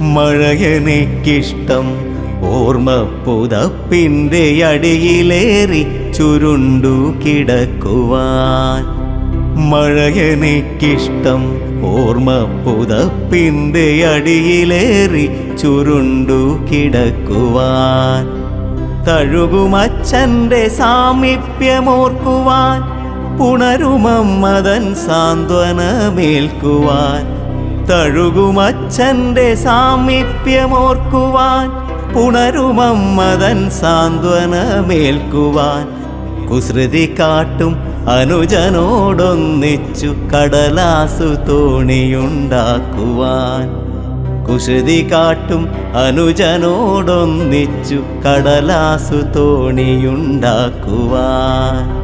മഴയനെക്കിഷ്ടം ഓർമ്മ പുതപ്പിന്റെ അടിയിലേറി ചുരുണ്ടു കിടക്കുവാൻ. മഴയനെക്കിഷ്ടം ഓർമ്മ പുതപ്പിന്റെ അടിയിലേറി ചുരുണ്ടു കിടക്കുവാൻ. തഴുകുമച്ഛന്റെ സാമീപ്യമോർക്കുവാൻ. പുണരുമമ്മതൻ സാന്ത്വനമേൽക്കുവാൻ. തഴുകുമച്ഛന്റെ സാമീപ്യമോർക്കുവാൻ പുണരുമമ്മതൻ സാന്ത്വനമേൽക്കുവാൻ. കുസൃതി കാട്ടും അനുജനോടൊന്നിച്ചു കടലാസു തോണിയുണ്ടാക്കുവാൻ. കുസൃതി കാട്ടും അനുജനോടൊന്നിച്ചു കടലാസു തോണിയുണ്ടാക്കുവാൻ.